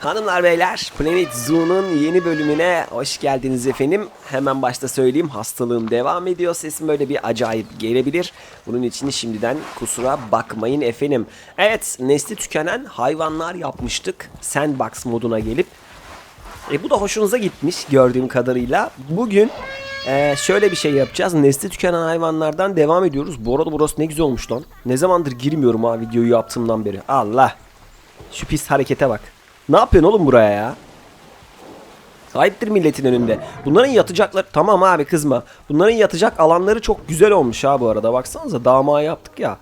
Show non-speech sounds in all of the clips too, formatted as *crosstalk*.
Hanımlar beyler Planet Zoo'nun yeni bölümüne hoş geldiniz efendim. Hemen başta söyleyeyim hastalığım devam ediyor. Sesim böyle bir acayip gelebilir. Bunun için şimdiden kusura bakmayın efendim. Evet nesli tükenen hayvanlar yapmıştık. Sandbox moduna gelip. E, bu da hoşunuza gitmiş gördüğüm kadarıyla. Bugün e, şöyle bir şey yapacağız. Nesli tükenen hayvanlardan devam ediyoruz. Bu arada burası ne güzel olmuş lan. Ne zamandır girmiyorum ha videoyu yaptığımdan beri. Allah. Şu pis harekete bak. Ne yapıyorsun oğlum buraya ya? Sahiptir milletin önünde. Bunların yatacaklar... Tamam abi kızma. Bunların yatacak alanları çok güzel olmuş ha bu arada. Baksanıza damağı yaptık ya.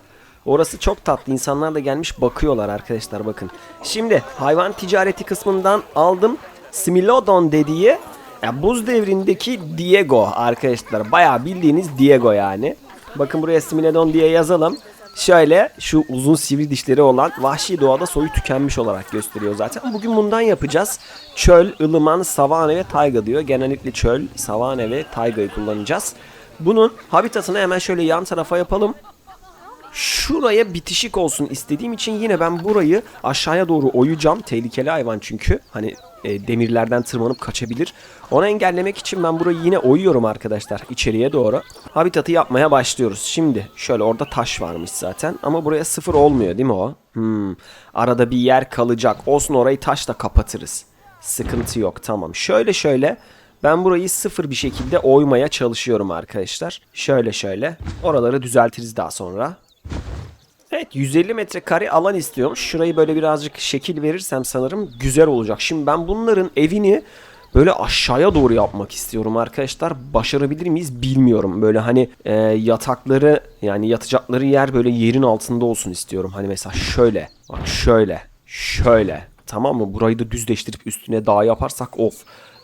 Orası çok tatlı. İnsanlar da gelmiş bakıyorlar arkadaşlar bakın. Şimdi hayvan ticareti kısmından aldım. Smilodon dediği ya buz devrindeki Diego arkadaşlar. Bayağı bildiğiniz Diego yani. Bakın buraya Smilodon diye yazalım. Şöyle şu uzun sivri dişleri olan vahşi doğada soyu tükenmiş olarak gösteriyor zaten. Bugün bundan yapacağız. Çöl, ılıman, savane ve tayga diyor. Genellikle çöl, savane ve taygayı kullanacağız. Bunun habitatını hemen şöyle yan tarafa yapalım. Şuraya bitişik olsun istediğim için yine ben burayı aşağıya doğru oyacağım. Tehlikeli hayvan çünkü. Hani e, demirlerden tırmanıp kaçabilir. Onu engellemek için ben burayı yine oyuyorum arkadaşlar içeriye doğru. Habitatı yapmaya başlıyoruz. Şimdi şöyle orada taş varmış zaten ama buraya sıfır olmuyor değil mi o? Hmm. Arada bir yer kalacak. Olsun orayı taşla kapatırız. Sıkıntı yok tamam. Şöyle şöyle ben burayı sıfır bir şekilde oymaya çalışıyorum arkadaşlar. Şöyle şöyle. Oraları düzeltiriz daha sonra. Evet 150 metrekare alan istiyormuş. Şurayı böyle birazcık şekil verirsem sanırım güzel olacak. Şimdi ben bunların evini böyle aşağıya doğru yapmak istiyorum arkadaşlar. Başarabilir miyiz bilmiyorum. Böyle hani e, yatakları yani yatacakları yer böyle yerin altında olsun istiyorum. Hani mesela şöyle bak şöyle şöyle tamam mı? Burayı da düzleştirip üstüne dağ yaparsak of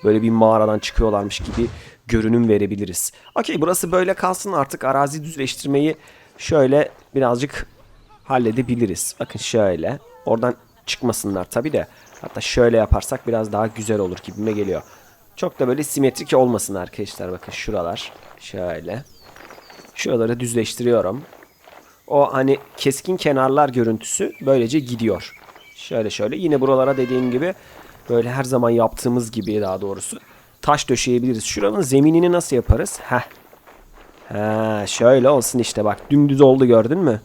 böyle bir mağaradan çıkıyorlarmış gibi görünüm verebiliriz. Okey burası böyle kalsın artık arazi düzleştirmeyi şöyle birazcık halledebiliriz. Bakın şöyle. Oradan çıkmasınlar tabi de. Hatta şöyle yaparsak biraz daha güzel olur gibime geliyor. Çok da böyle simetrik olmasın arkadaşlar. Bakın şuralar. Şöyle. Şuraları düzleştiriyorum. O hani keskin kenarlar görüntüsü böylece gidiyor. Şöyle şöyle. Yine buralara dediğim gibi böyle her zaman yaptığımız gibi daha doğrusu taş döşeyebiliriz. Şuranın zeminini nasıl yaparız? Heh. Ha, şöyle olsun işte bak dümdüz oldu gördün mü?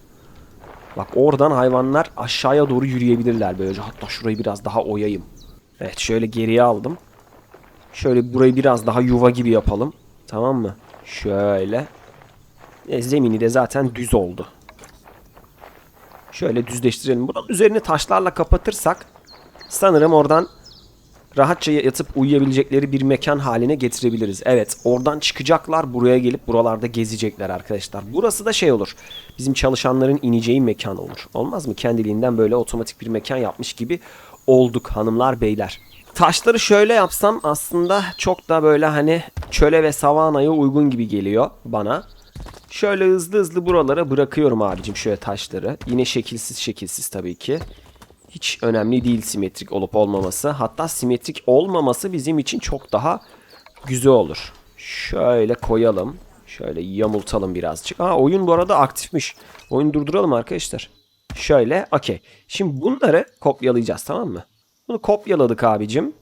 Bak oradan hayvanlar aşağıya doğru yürüyebilirler böylece. Hatta şurayı biraz daha oyayım. Evet şöyle geriye aldım. Şöyle burayı biraz daha yuva gibi yapalım. Tamam mı? Şöyle. E, zemini de zaten düz oldu. Şöyle düzleştirelim. Buranın üzerini taşlarla kapatırsak sanırım oradan rahatça yatıp uyuyabilecekleri bir mekan haline getirebiliriz. Evet oradan çıkacaklar buraya gelip buralarda gezecekler arkadaşlar. Burası da şey olur. Bizim çalışanların ineceği mekan olur. Olmaz mı? Kendiliğinden böyle otomatik bir mekan yapmış gibi olduk hanımlar beyler. Taşları şöyle yapsam aslında çok da böyle hani çöle ve savanaya uygun gibi geliyor bana. Şöyle hızlı hızlı buralara bırakıyorum abicim şöyle taşları. Yine şekilsiz şekilsiz tabii ki hiç önemli değil simetrik olup olmaması. Hatta simetrik olmaması bizim için çok daha güzel olur. Şöyle koyalım. Şöyle yamultalım birazcık. Aa oyun bu arada aktifmiş. Oyun durduralım arkadaşlar. Şöyle okey. Şimdi bunları kopyalayacağız tamam mı? Bunu kopyaladık abicim.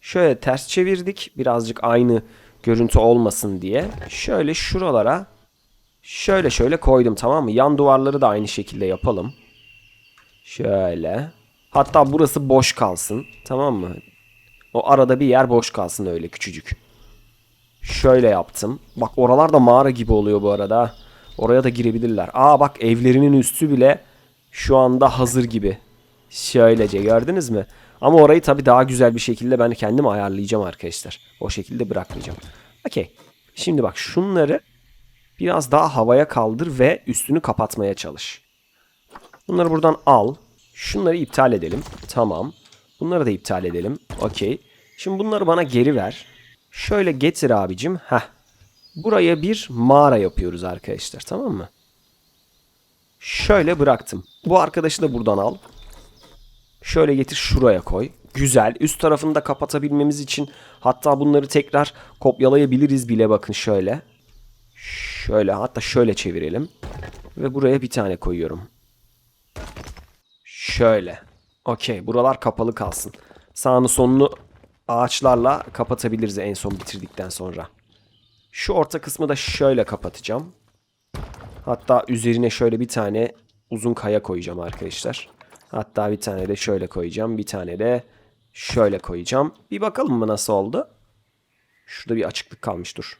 Şöyle ters çevirdik. Birazcık aynı görüntü olmasın diye. Şöyle şuralara şöyle şöyle koydum tamam mı? Yan duvarları da aynı şekilde yapalım. Şöyle. Hatta burası boş kalsın. Tamam mı? O arada bir yer boş kalsın öyle küçücük. Şöyle yaptım. Bak oralar da mağara gibi oluyor bu arada. Oraya da girebilirler. Aa bak evlerinin üstü bile şu anda hazır gibi. Şöylece gördünüz mü? Ama orayı tabii daha güzel bir şekilde ben kendim ayarlayacağım arkadaşlar. O şekilde bırakmayacağım. Okey. Şimdi bak şunları biraz daha havaya kaldır ve üstünü kapatmaya çalış. Bunları buradan al. Şunları iptal edelim. Tamam. Bunları da iptal edelim. Okey. Şimdi bunları bana geri ver. Şöyle getir abicim. Heh. Buraya bir mağara yapıyoruz arkadaşlar. Tamam mı? Şöyle bıraktım. Bu arkadaşı da buradan al. Şöyle getir şuraya koy. Güzel. Üst tarafını da kapatabilmemiz için hatta bunları tekrar kopyalayabiliriz bile bakın şöyle. Şöyle hatta şöyle çevirelim. Ve buraya bir tane koyuyorum. Şöyle. Okey buralar kapalı kalsın. Sağını sonunu ağaçlarla kapatabiliriz en son bitirdikten sonra. Şu orta kısmı da şöyle kapatacağım. Hatta üzerine şöyle bir tane uzun kaya koyacağım arkadaşlar. Hatta bir tane de şöyle koyacağım. Bir tane de şöyle koyacağım. Bir bakalım mı nasıl oldu? Şurada bir açıklık kalmış dur.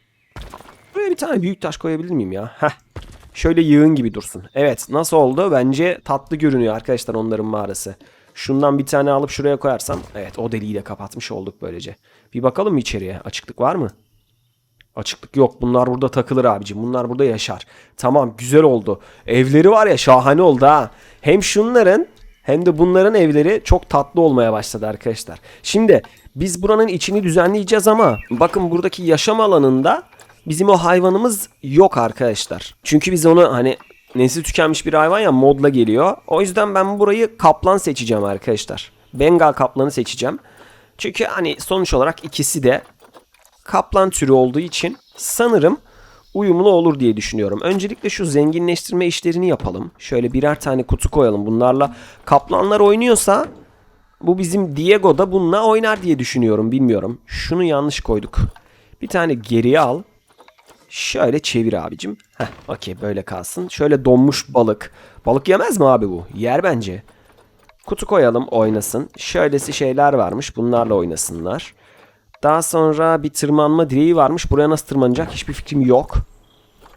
Buraya bir tane büyük taş koyabilir miyim ya? Heh. Şöyle yığın gibi dursun. Evet nasıl oldu? Bence tatlı görünüyor arkadaşlar onların mağarası. Şundan bir tane alıp şuraya koyarsam. Evet o deliği de kapatmış olduk böylece. Bir bakalım içeriye? Açıklık var mı? Açıklık yok. Bunlar burada takılır abicim. Bunlar burada yaşar. Tamam güzel oldu. Evleri var ya şahane oldu ha. Hem şunların hem de bunların evleri çok tatlı olmaya başladı arkadaşlar. Şimdi biz buranın içini düzenleyeceğiz ama bakın buradaki yaşam alanında bizim o hayvanımız yok arkadaşlar. Çünkü biz onu hani nesli tükenmiş bir hayvan ya modla geliyor. O yüzden ben burayı kaplan seçeceğim arkadaşlar. Bengal kaplanı seçeceğim. Çünkü hani sonuç olarak ikisi de kaplan türü olduğu için sanırım uyumlu olur diye düşünüyorum. Öncelikle şu zenginleştirme işlerini yapalım. Şöyle birer tane kutu koyalım. Bunlarla kaplanlar oynuyorsa bu bizim Diego da bununla oynar diye düşünüyorum. Bilmiyorum. Şunu yanlış koyduk. Bir tane geriye al. Şöyle çevir abicim. Heh, okey böyle kalsın. Şöyle donmuş balık. Balık yemez mi abi bu? Yer bence. Kutu koyalım oynasın. Şöylesi şeyler varmış. Bunlarla oynasınlar. Daha sonra bir tırmanma direği varmış. Buraya nasıl tırmanacak hiçbir fikrim yok.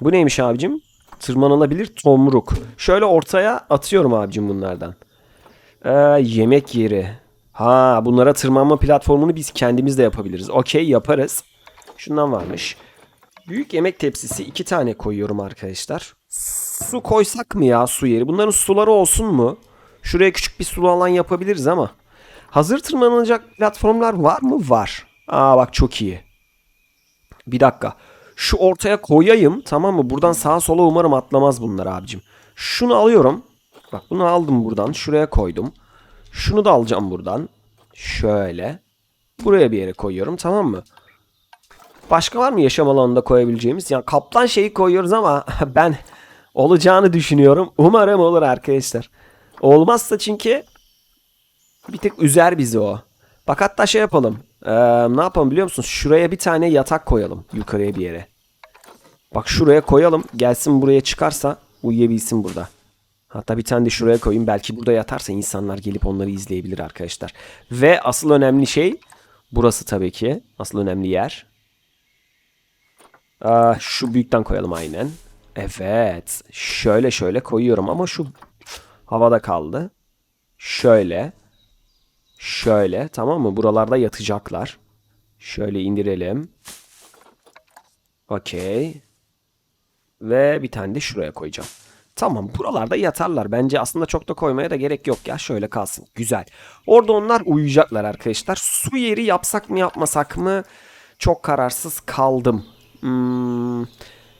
Bu neymiş abicim? Tırmanılabilir tomruk. Şöyle ortaya atıyorum abicim bunlardan. Ee, yemek yeri. Ha bunlara tırmanma platformunu biz kendimiz de yapabiliriz. Okey yaparız. Şundan varmış. Büyük yemek tepsisi iki tane koyuyorum arkadaşlar. Su koysak mı ya su yeri? Bunların suları olsun mu? Şuraya küçük bir sulu alan yapabiliriz ama. Hazır tırmanılacak platformlar var mı? Var. Aa bak çok iyi. Bir dakika. Şu ortaya koyayım tamam mı? Buradan sağa sola umarım atlamaz bunlar abicim. Şunu alıyorum. Bak bunu aldım buradan. Şuraya koydum. Şunu da alacağım buradan. Şöyle. Buraya bir yere koyuyorum tamam mı? Başka var mı yaşam alanında koyabileceğimiz? Yani kaplan şeyi koyuyoruz ama *laughs* ben olacağını düşünüyorum. Umarım olur arkadaşlar. Olmazsa çünkü bir tık üzer bizi o. Bak hatta şey yapalım. Ee, ne yapalım biliyor musunuz? Şuraya bir tane yatak koyalım. Yukarıya bir yere. Bak şuraya koyalım. Gelsin buraya çıkarsa uyuyabilsin burada. Hatta bir tane de şuraya koyayım. Belki burada yatarsa insanlar gelip onları izleyebilir arkadaşlar. Ve asıl önemli şey burası tabii ki. Asıl önemli yer. Aa, şu büyükten koyalım aynen. Evet. Şöyle şöyle koyuyorum ama şu havada kaldı. Şöyle. Şöyle tamam mı? Buralarda yatacaklar. Şöyle indirelim. Okey. Ve bir tane de şuraya koyacağım. Tamam buralarda yatarlar. Bence aslında çok da koymaya da gerek yok ya. Şöyle kalsın. Güzel. Orada onlar uyuyacaklar arkadaşlar. Su yeri yapsak mı yapmasak mı? Çok kararsız kaldım. Hmm,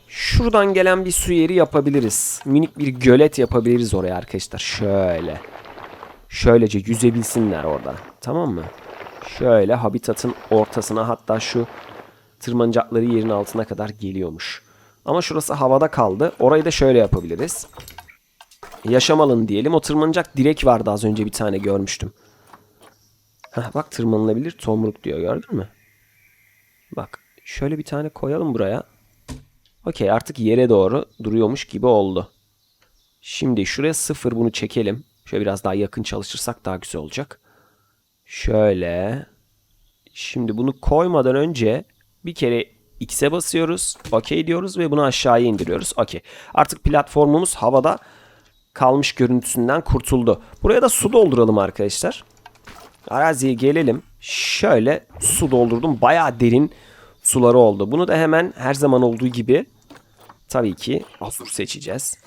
şuradan gelen bir su yeri yapabiliriz. Minik bir gölet yapabiliriz oraya arkadaşlar. Şöyle. Şöylece yüzebilsinler orada. Tamam mı? Şöyle habitatın ortasına hatta şu tırmanacakları yerin altına kadar geliyormuş. Ama şurası havada kaldı. Orayı da şöyle yapabiliriz. Yaşam alanı diyelim. O tırmanacak direk vardı az önce bir tane görmüştüm. Heh, bak tırmanılabilir tomruk diyor gördün mü? Bak şöyle bir tane koyalım buraya. Okey artık yere doğru duruyormuş gibi oldu. Şimdi şuraya sıfır bunu çekelim. Şöyle biraz daha yakın çalışırsak daha güzel olacak. Şöyle. Şimdi bunu koymadan önce bir kere X'e basıyoruz. Okey diyoruz ve bunu aşağıya indiriyoruz. Okey. Artık platformumuz havada kalmış görüntüsünden kurtuldu. Buraya da su dolduralım arkadaşlar. Araziye gelelim. Şöyle su doldurdum. Bayağı derin suları oldu. Bunu da hemen her zaman olduğu gibi tabii ki azur seçeceğiz.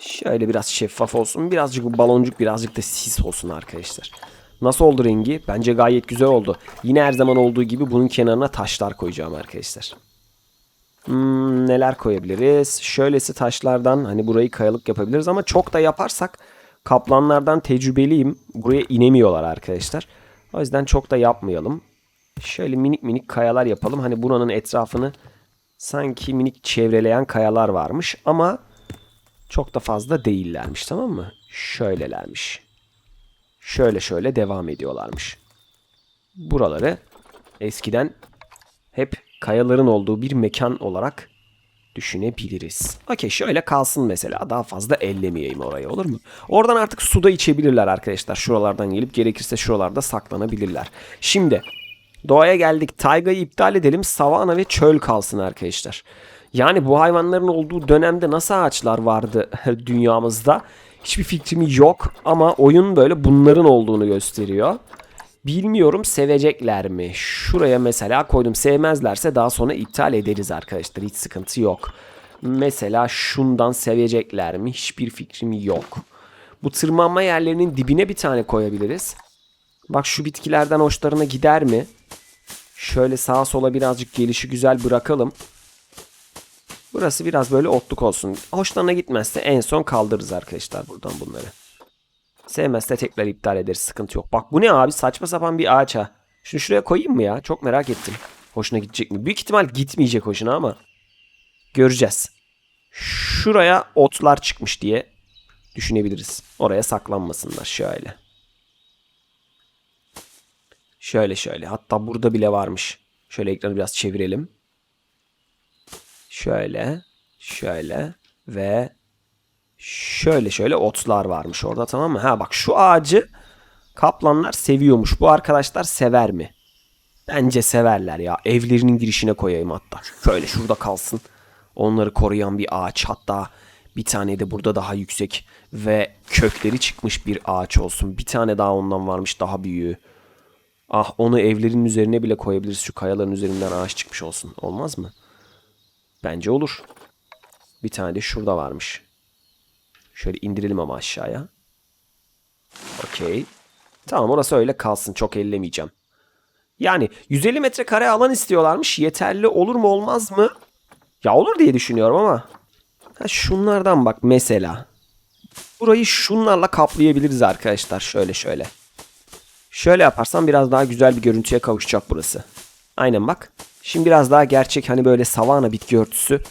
Şöyle biraz şeffaf olsun. Birazcık baloncuk birazcık da sis olsun arkadaşlar. Nasıl oldu rengi? Bence gayet güzel oldu. Yine her zaman olduğu gibi bunun kenarına taşlar koyacağım arkadaşlar. Hmm, neler koyabiliriz? Şöylesi taşlardan hani burayı kayalık yapabiliriz ama çok da yaparsak kaplanlardan tecrübeliyim. Buraya inemiyorlar arkadaşlar. O yüzden çok da yapmayalım. Şöyle minik minik kayalar yapalım. Hani buranın etrafını sanki minik çevreleyen kayalar varmış ama çok da fazla değillermiş tamam mı? Şöylelermiş. şöyle şöyle devam ediyorlarmış. Buraları eskiden hep kayaların olduğu bir mekan olarak düşünebiliriz. Okey şöyle kalsın mesela. Daha fazla ellemeyeyim orayı olur mu? Oradan artık suda içebilirler arkadaşlar. Şuralardan gelip gerekirse şuralarda saklanabilirler. Şimdi doğaya geldik. Taygayı iptal edelim. Savana ve çöl kalsın arkadaşlar. Yani bu hayvanların olduğu dönemde nasıl ağaçlar vardı *laughs* dünyamızda? Hiçbir fikrim yok ama oyun böyle bunların olduğunu gösteriyor. Bilmiyorum sevecekler mi? Şuraya mesela koydum. Sevmezlerse daha sonra iptal ederiz arkadaşlar. Hiç sıkıntı yok. Mesela şundan sevecekler mi? Hiçbir fikrim yok. Bu tırmanma yerlerinin dibine bir tane koyabiliriz. Bak şu bitkilerden hoşlarına gider mi? Şöyle sağa sola birazcık gelişi güzel bırakalım. Burası biraz böyle otluk olsun. Hoşlarına gitmezse en son kaldırırız arkadaşlar buradan bunları. Sevmezse tekrar iptal ederiz. Sıkıntı yok. Bak bu ne abi? Saçma sapan bir ağaç ha. Şunu şuraya koyayım mı ya? Çok merak ettim. Hoşuna gidecek mi? Büyük ihtimal gitmeyecek hoşuna ama. Göreceğiz. Şuraya otlar çıkmış diye düşünebiliriz. Oraya saklanmasınlar şöyle. Şöyle şöyle. Hatta burada bile varmış. Şöyle ekranı biraz çevirelim. Şöyle. Şöyle. Ve şöyle şöyle otlar varmış orada tamam mı? Ha bak şu ağacı kaplanlar seviyormuş. Bu arkadaşlar sever mi? Bence severler ya. Evlerinin girişine koyayım hatta. Şöyle şurada kalsın. Onları koruyan bir ağaç. Hatta bir tane de burada daha yüksek ve kökleri çıkmış bir ağaç olsun. Bir tane daha ondan varmış daha büyüğü. Ah onu evlerin üzerine bile koyabiliriz. Şu kayaların üzerinden ağaç çıkmış olsun. Olmaz mı? Bence olur. Bir tane de şurada varmış. Şöyle indirelim ama aşağıya. Okey. Tamam orası öyle kalsın. Çok ellemeyeceğim. Yani 150 metrekare alan istiyorlarmış. Yeterli olur mu olmaz mı? Ya olur diye düşünüyorum ama. Ha, şunlardan bak mesela. Burayı şunlarla kaplayabiliriz arkadaşlar. Şöyle şöyle. Şöyle yaparsam biraz daha güzel bir görüntüye kavuşacak burası. Aynen bak. Şimdi biraz daha gerçek hani böyle savana bitki örtüsü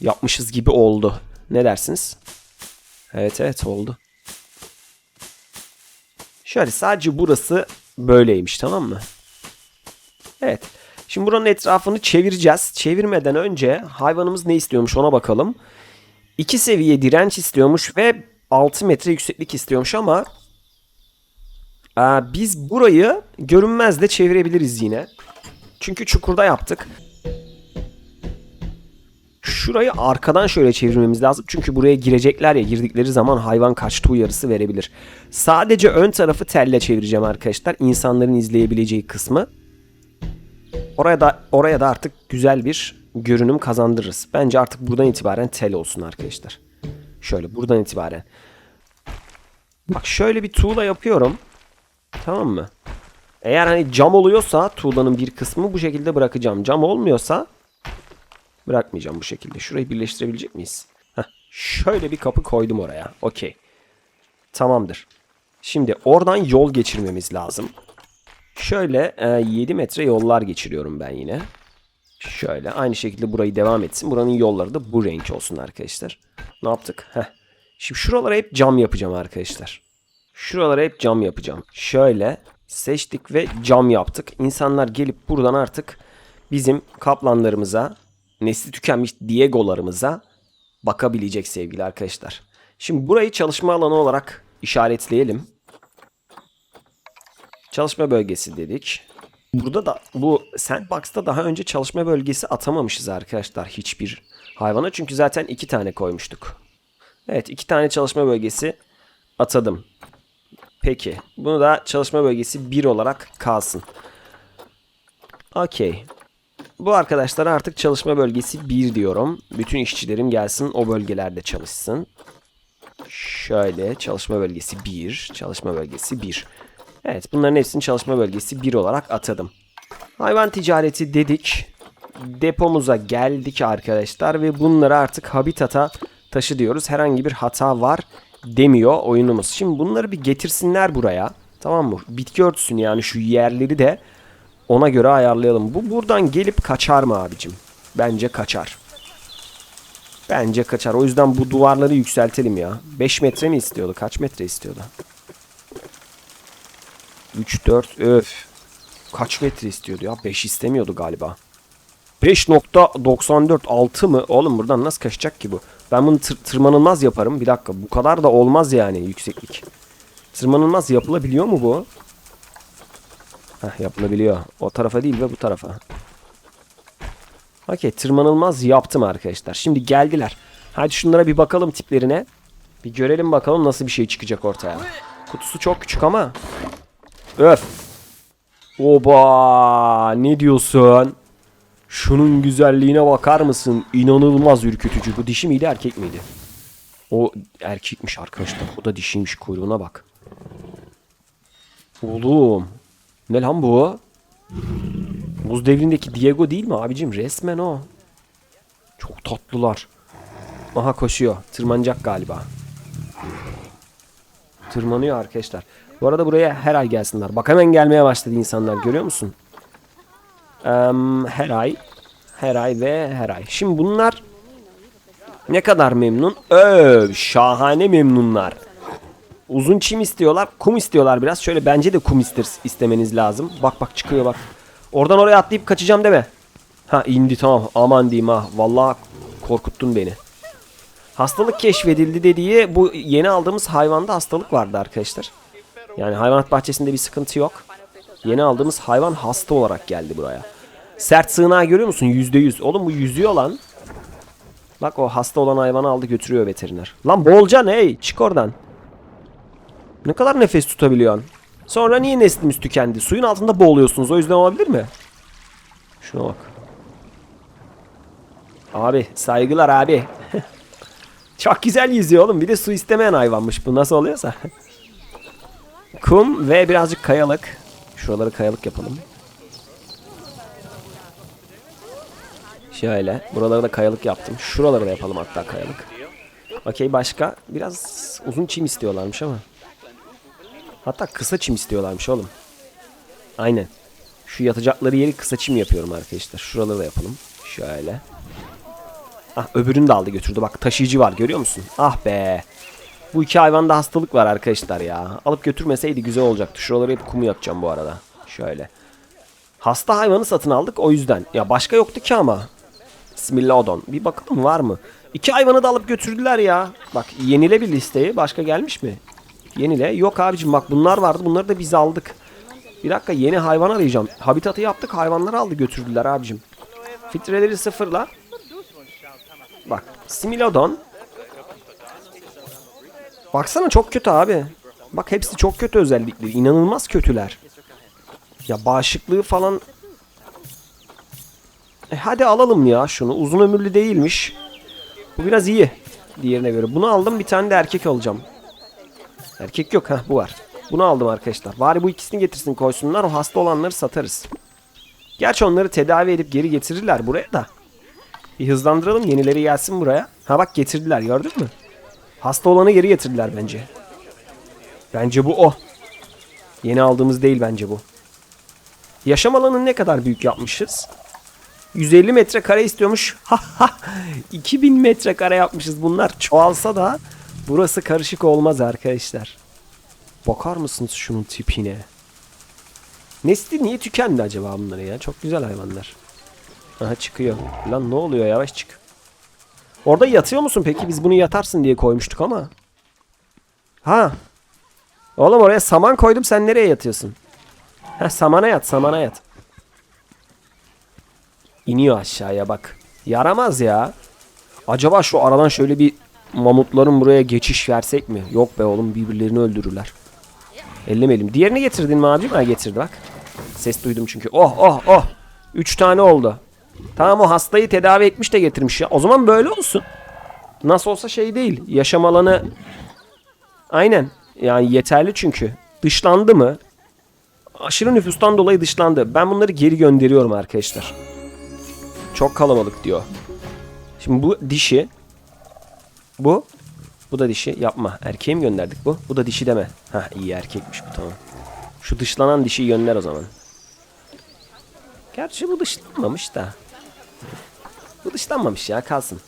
yapmışız gibi oldu. Ne dersiniz? Evet evet oldu. Şöyle sadece burası böyleymiş tamam mı? Evet. Şimdi buranın etrafını çevireceğiz. Çevirmeden önce hayvanımız ne istiyormuş ona bakalım. 2 seviye direnç istiyormuş ve 6 metre yükseklik istiyormuş ama aa, biz burayı görünmez de çevirebiliriz yine. Çünkü çukurda yaptık. Şurayı arkadan şöyle çevirmemiz lazım. Çünkü buraya girecekler ya girdikleri zaman hayvan kaçtı uyarısı verebilir. Sadece ön tarafı telle çevireceğim arkadaşlar. İnsanların izleyebileceği kısmı. Oraya da oraya da artık güzel bir görünüm kazandırırız. Bence artık buradan itibaren tel olsun arkadaşlar. Şöyle buradan itibaren. Bak şöyle bir tuğla yapıyorum. Tamam mı? Eğer hani cam oluyorsa tuğlanın bir kısmı bu şekilde bırakacağım. Cam olmuyorsa bırakmayacağım bu şekilde. Şurayı birleştirebilecek miyiz? Heh, şöyle bir kapı koydum oraya. Okey. Tamamdır. Şimdi oradan yol geçirmemiz lazım. Şöyle e, 7 metre yollar geçiriyorum ben yine. Şöyle aynı şekilde burayı devam etsin. Buranın yolları da bu renk olsun arkadaşlar. Ne yaptık? Heh. Şimdi şuralara hep cam yapacağım arkadaşlar. Şuralara hep cam yapacağım. Şöyle seçtik ve cam yaptık. İnsanlar gelip buradan artık bizim kaplanlarımıza, nesli tükenmiş Diego'larımıza bakabilecek sevgili arkadaşlar. Şimdi burayı çalışma alanı olarak işaretleyelim. Çalışma bölgesi dedik. Burada da bu sandbox'ta daha önce çalışma bölgesi atamamışız arkadaşlar hiçbir hayvana. Çünkü zaten iki tane koymuştuk. Evet iki tane çalışma bölgesi atadım. Peki. Bunu da çalışma bölgesi 1 olarak kalsın. Okey. Bu arkadaşlar artık çalışma bölgesi 1 diyorum. Bütün işçilerim gelsin o bölgelerde çalışsın. Şöyle çalışma bölgesi 1, çalışma bölgesi 1. Evet bunların hepsini çalışma bölgesi 1 olarak atadım. Hayvan ticareti dedik. Depomuza geldik arkadaşlar ve bunları artık habitata taşı diyoruz. Herhangi bir hata var demiyor oyunumuz. Şimdi bunları bir getirsinler buraya. Tamam mı? Bitki örtüsünü yani şu yerleri de ona göre ayarlayalım. Bu buradan gelip kaçar mı abicim? Bence kaçar. Bence kaçar. O yüzden bu duvarları yükseltelim ya. 5 metre mi istiyordu? Kaç metre istiyordu? 3, 4, öf. Kaç metre istiyordu ya? 5 istemiyordu galiba. 5.94 6 mı? Oğlum buradan nasıl kaçacak ki bu? Ben bunu tır- tırmanılmaz yaparım. Bir dakika bu kadar da olmaz yani yükseklik. Tırmanılmaz yapılabiliyor mu bu? Heh yapılabiliyor. O tarafa değil ve bu tarafa. Okey tırmanılmaz yaptım arkadaşlar. Şimdi geldiler. Hadi şunlara bir bakalım tiplerine. Bir görelim bakalım nasıl bir şey çıkacak ortaya. Kutusu çok küçük ama. Öf. Oba ne diyorsun? Şunun güzelliğine bakar mısın? İnanılmaz ürkütücü. Bu dişi miydi erkek miydi? O erkekmiş arkadaşlar. O da dişiymiş kuyruğuna bak. Oğlum. Ne lan bu? Buz devrindeki Diego değil mi abicim? Resmen o. Çok tatlılar. Aha koşuyor. Tırmanacak galiba. Tırmanıyor arkadaşlar. Bu arada buraya her ay gelsinler. Bak hemen gelmeye başladı insanlar. Görüyor musun? Her ay. Her ay ve her ay. Şimdi bunlar ne kadar memnun? Öv, şahane memnunlar. Uzun çim istiyorlar. Kum istiyorlar biraz. Şöyle bence de kum ister, istemeniz lazım. Bak bak çıkıyor bak. Oradan oraya atlayıp kaçacağım deme. Ha indi tamam. Aman diyeyim ha. Vallahi korkuttun beni. Hastalık keşfedildi dediği bu yeni aldığımız hayvanda hastalık vardı arkadaşlar. Yani hayvanat bahçesinde bir sıkıntı yok. Yeni aldığımız hayvan hasta olarak geldi buraya. Sert sığınağı görüyor musun? Yüzde yüz. Oğlum bu yüzüyor lan. Bak o hasta olan hayvanı aldı götürüyor veteriner. Lan boğulacaksın hey çık oradan. Ne kadar nefes tutabiliyorsun? Sonra niye neslimiz tükendi? Suyun altında boğuluyorsunuz o yüzden olabilir mi? Şuna bak. Abi saygılar abi. *laughs* Çok güzel yüzüyor oğlum. Bir de su istemeyen hayvanmış bu nasıl oluyorsa. *laughs* Kum ve birazcık kayalık. Şuraları kayalık yapalım. Şöyle. Buraları da kayalık yaptım. Şuraları da yapalım hatta kayalık. Okey başka. Biraz uzun çim istiyorlarmış ama. Hatta kısa çim istiyorlarmış oğlum. Aynen. Şu yatacakları yeri kısa çim yapıyorum arkadaşlar. Şuraları da yapalım. Şöyle. Ah öbürünü de aldı götürdü. Bak taşıyıcı var görüyor musun? Ah be. Bu iki hayvanda hastalık var arkadaşlar ya. Alıp götürmeseydi güzel olacaktı. Şuraları hep kumu yapacağım bu arada. Şöyle. Hasta hayvanı satın aldık o yüzden. Ya başka yoktu ki ama. Smilodon. Bir bakalım var mı? İki hayvanı da alıp götürdüler ya. Bak yenile bir listeyi. Başka gelmiş mi? Yenile. Yok abicim bak bunlar vardı. Bunları da biz aldık. Bir dakika yeni hayvan arayacağım. Habitatı yaptık. Hayvanları aldı götürdüler abicim. Filtreleri sıfırla. Bak Smilodon. Baksana çok kötü abi. Bak hepsi çok kötü özellikleri. İnanılmaz kötüler. Ya bağışıklığı falan. E hadi alalım ya şunu. Uzun ömürlü değilmiş. Bu biraz iyi. Diğerine göre. Bunu aldım bir tane de erkek alacağım. Erkek yok ha bu var. Bunu aldım arkadaşlar. Bari bu ikisini getirsin koysunlar. O hasta olanları satarız. Gerçi onları tedavi edip geri getirirler buraya da. Bir hızlandıralım yenileri gelsin buraya. Ha bak getirdiler gördün mü? Hasta olanı geri getirdiler bence. Bence bu o. Yeni aldığımız değil bence bu. Yaşam alanını ne kadar büyük yapmışız? 150 metrekare istiyormuş. Ha ha. 2000 metrekare yapmışız. Bunlar çoğalsa da burası karışık olmaz arkadaşlar. Bakar mısınız şunun tipine? Nesli niye tükendi acaba bunları ya? Çok güzel hayvanlar. Aha çıkıyor. Lan ne oluyor yavaş çık. Orada yatıyor musun peki? Biz bunu yatarsın diye koymuştuk ama. Ha. Oğlum oraya saman koydum sen nereye yatıyorsun? Ha samana yat samana yat. İniyor aşağıya bak. Yaramaz ya. Acaba şu aradan şöyle bir mamutların buraya geçiş versek mi? Yok be oğlum birbirlerini öldürürler. Ellemeyelim. Diğerini getirdin mi abicim? Ha getirdi bak. Ses duydum çünkü. Oh oh oh. Üç tane oldu. Tamam o hastayı tedavi etmiş de getirmiş ya. O zaman böyle olsun. Nasıl olsa şey değil. Yaşam alanı aynen. Yani yeterli çünkü. Dışlandı mı? Aşırı nüfustan dolayı dışlandı. Ben bunları geri gönderiyorum arkadaşlar. Çok kalabalık diyor. Şimdi bu dişi. Bu. Bu da dişi. Yapma. Erkeğe mi gönderdik bu? Bu da dişi deme. Ha iyi erkekmiş bu tamam. Şu dışlanan dişiyi gönder o zaman. Gerçi bu dışlanmamış da. Bu dışlanmamış ya kalsın.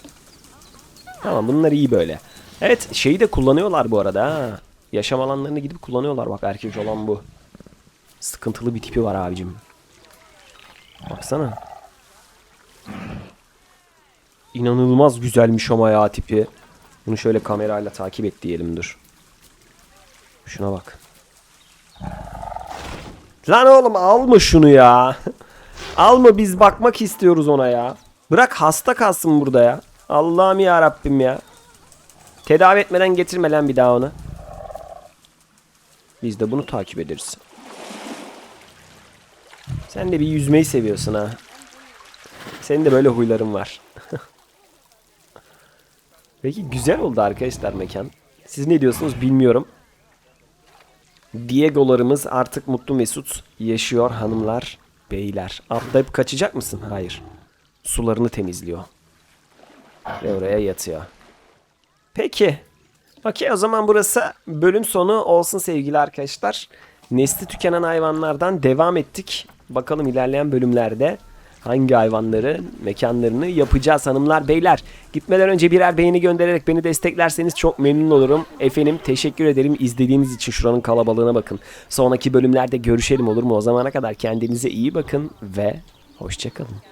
Tamam bunlar iyi böyle. Evet şeyi de kullanıyorlar bu arada ha. Yaşam alanlarını gidip kullanıyorlar bak erkek olan bu. Sıkıntılı bir tipi var abicim. Baksana. İnanılmaz güzelmiş ama ya tipi. Bunu şöyle kamerayla takip et diyelim dur. Şuna bak. Lan oğlum alma şunu ya. *laughs* alma biz bakmak istiyoruz ona ya. Bırak hasta kalsın burada ya. Allah'ım ya Rabbim ya. Tedavi etmeden getirme lan bir daha onu. Biz de bunu takip ederiz. Sen de bir yüzmeyi seviyorsun ha. Senin de böyle huyların var. *laughs* Peki güzel oldu arkadaşlar mekan. Siz ne diyorsunuz bilmiyorum. Diego'larımız artık mutlu mesut yaşıyor hanımlar, beyler. Atlayıp kaçacak mısın? Hayır. Sularını temizliyor. Ve oraya yatıyor. Peki. Okey o zaman burası bölüm sonu olsun sevgili arkadaşlar. Nesli tükenen hayvanlardan devam ettik. Bakalım ilerleyen bölümlerde hangi hayvanları, mekanlarını yapacağız hanımlar beyler. Gitmeden önce birer beğeni göndererek beni desteklerseniz çok memnun olurum. Efendim teşekkür ederim izlediğiniz için şuranın kalabalığına bakın. Sonraki bölümlerde görüşelim olur mu? O zamana kadar kendinize iyi bakın ve hoşçakalın.